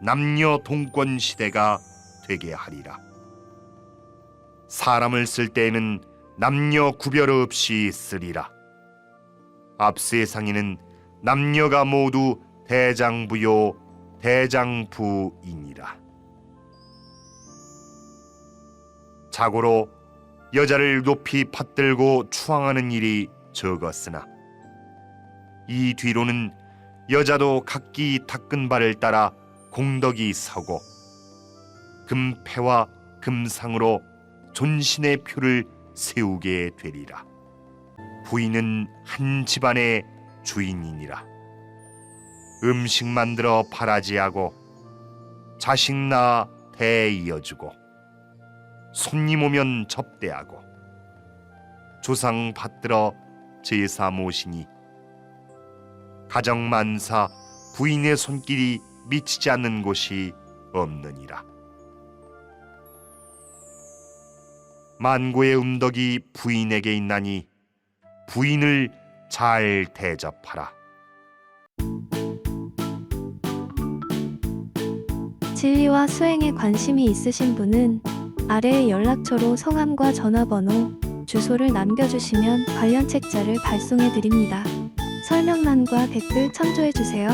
남녀 동권 시대가 되게 하리라. 사람을 쓸 때에는 남녀 구별 없이 쓰리라. 앞세 상에는 남녀가 모두 대장부요 대장부이니라. 자고로 여자를 높이 받들고 추앙하는 일이 적었으나 이 뒤로는 여자도 각기 닦은 발을 따라 공덕이 서고 금패와 금상으로 존신의 표를 세우게 되리라. 부인은 한 집안의 주인이니라. 음식 만들어 팔아지하고 자식 낳아 대 이어주고 손님 오면 접대하고 조상 받들어 제사 모시니 가정 만사 부인의 손길이 미치지 않는 곳이 없느니라. 만고의 음덕이 부인에게 있나니 부인을 잘 대접하라. 진리와 수행에 관심이 있으신 분은 아래의 연락처로 성함과 전화번호, 주소를 남겨주시면 관련 책자를 발송해 드립니다. 설명란과 댓글 참조해 주세요.